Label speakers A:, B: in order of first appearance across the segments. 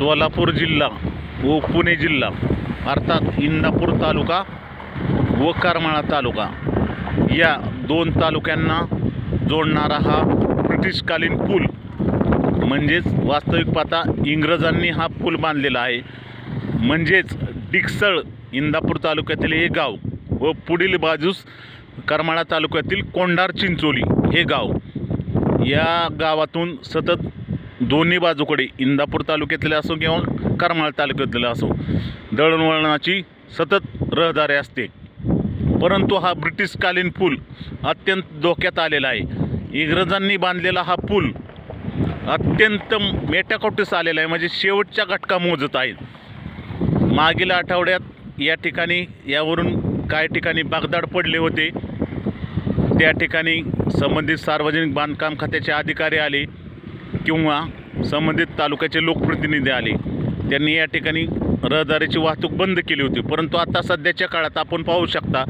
A: सोलापूर जिल्हा व पुणे जिल्हा अर्थात इंदापूर तालुका व करमाळा तालुका या दोन तालुक्यांना जोडणारा हा ब्रिटिशकालीन पूल म्हणजेच वास्तविक पाहता इंग्रजांनी हा पूल बांधलेला आहे. म्हणजेच डिकसळ इंदापूर तालुक्यातील हे गाव व पुढील बाजूस करमाळा तालुक्यातील कोंढार चिंचोली हे गाव या गावातून सतत दोन्ही बाजूकडे इंदापूर तालुक्यातले असो किंवा करमाळ तालुक्यातले असो दळणवळणाची सतत रहदारी असते. परंतु हा ब्रिटिशकालीन पूल अत्यंत धोक्यात आलेला आहे. इंग्रजांनी बांधलेला हा पूल अत्यंत मेटाकोटीस आलेला आहे म्हणजे शेवटच्या घटका मोजत आहेत मागील आठवड्यात या ठिकाणी यावरून काही ठिकाणी बागदाड पडले होते. त्या ठिकाणी संबंधित सार्वजनिक बांधकाम खात्याचे अधिकारी आले. किंवा संबंधित तालुक्याचे लोकप्रतिनिधी आले त्यांनी या ठिकाणी रहदारीची वाहतूक बंद केली होती. परंतु आता सध्याच्या काळात आपण पाहू शकता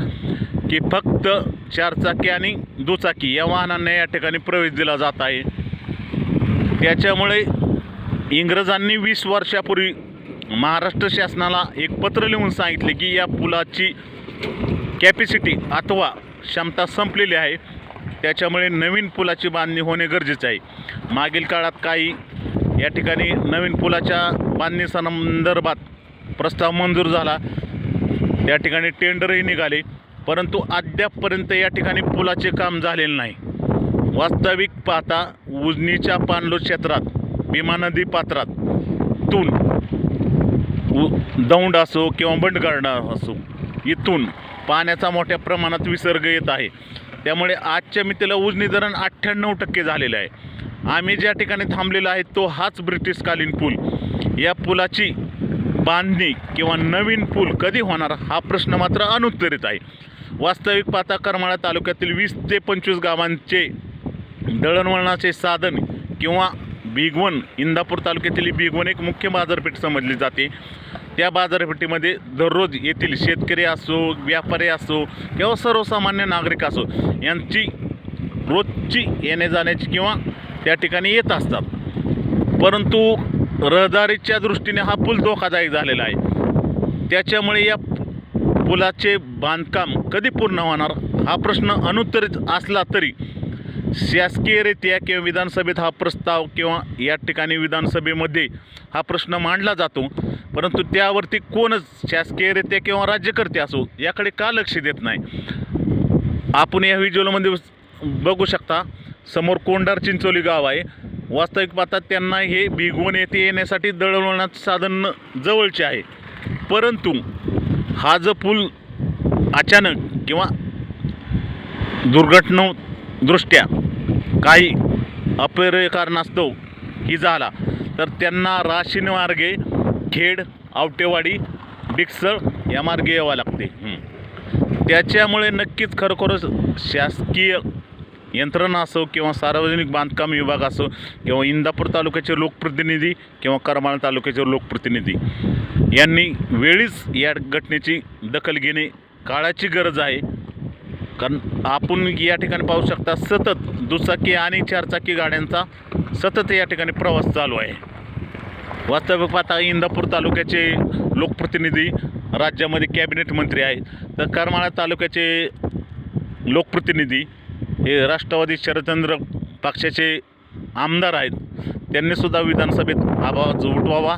A: की फक्त चारचाकी आणि दुचाकी या वाहनांना या ठिकाणी प्रवेश दिला जात आहे. त्याच्यामुळे इंग्रजांनी वीस वर्षापूर्वी महाराष्ट्र शासनाला एक पत्र लिहून सांगितले की या पुलाची कॅपॅसिटी अथवा क्षमता संपलेली आहे. त्याच्यामुळे नवीन पुलाची बांधणी होणे गरजेचे आहे. मागील काळात काही या ठिकाणी नवीन पुलाच्या बांधणी संदर्भात प्रस्ताव मंजूर झाला. त्या ठिकाणी टेंडरही निघाले परंतु अद्यापपर्यंत या ठिकाणी पुलाचे काम झालेले नाही. वास्तविक पाहता उजनीच्या पाणलोट क्षेत्रात भीमा नदी पात्रातून उ- दौंड असो किंवा बंडगार्ड असो इथून पाण्याचा मोठ्या प्रमाणात विसर्ग येत आहे. त्यामुळे आजच्या मितीला उजनी धरण अठ्ठ्याण्णव टक्के झालेलं आहे. आम्ही ज्या ठिकाणी थांबलेलो आहे तो हाच ब्रिटिशकालीन पूल. या पुलाची बांधणी किंवा नवीन पूल कधी होणार हा प्रश्न मात्र अनुत्तरित आहे. वास्तविक पाहता करमाळा तालुक्यातील वीस ते पंचवीस गावांचे दळणवळणाचे साधन किंवा भिगवण इंदापूर तालुक्यातील भिगवण एक मुख्य बाजारपेठ समजली जाते. त्या बाजारपेठेमध्ये दररोज येथील शेतकरी असो व्यापारी असो किंवा सर्वसामान्य नागरिक असो यांची रोजची येणे जाण्याची किंवा त्या ठिकाणी येत असतात. परंतु रहदारीच्या दृष्टीने हा पूल धोकादायक झालेला आहे. त्याच्यामुळे या पुलाचे बांधकाम कधी पूर्ण होणार? हा प्रश्न अनुत्तरित असला तरी शासकीयरित्या किंवा विधानसभेत हा प्रस्ताव किंवा या ठिकाणी विधानसभेमध्ये हा प्रश्न मांडला जातो. परंतु त्यावरती कोणच शासकीयरित्या किंवा राज्यकर्ते असो याकडे का लक्ष देत नाही? आपण या व्हिज्युअलमध्ये बघू शकता समोर कोंडार चिंचोली गाव आहे. वास्तविक पाहता त्यांना हे भिगवण येथे येण्यासाठी दळवण्याचं साधन जवळचे आहे. परंतु हा जो पूल अचानक किंवा दुर्घटना दृष्ट्या काही अपरिय कारणास्तव ही झाला तर त्यांना राशीन मार्गे खेड आवटेवाडी डिक्सळ या मार्गे यावं लागते. त्याच्यामुळे नक्कीच खरोखरच शासकीय यंत्रणा असो किंवा सार्वजनिक बांधकाम विभाग असो किंवा इंदापूर तालुक्याचे लोकप्रतिनिधी किंवा करमाळा तालुक्याचे लोकप्रतिनिधी यांनी वेळीच या घटनेची दखल घेणे काळाची गरज आहे. कारण आपण या ठिकाणी पाहू शकता सतत दुचाकी आणि चारचाकी गाड्यांचा सतत या ठिकाणी प्रवास चालू आहे. वास्तविक पाहता इंदापूर तालुक्याचे लोकप्रतिनिधी राज्यामध्ये कॅबिनेट मंत्री आहेत. तर करमाळा तालुक्याचे लोकप्रतिनिधी हे राष्ट्रवादी शरदचंद्र पक्षाचे आमदार आहेत. त्यांनीसुद्धा विधानसभेत आवाज उठवावा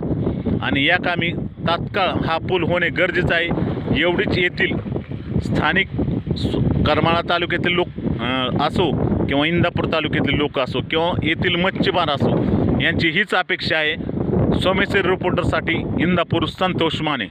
A: आणि या कामी तात्काळ हा पूल होणे गरजेचं आहे. एवढीच येथील स्थानिक सु- करमाळा तालुक्यातील लोक असो किंवा इंदापूर तालुक्यातील लोक असो किंवा येथील मच्छीमार असो यांची हीच अपेक्षा आहे. सोमेश्वर रिपोर्टरसाठी इंदापूर संतोष माने.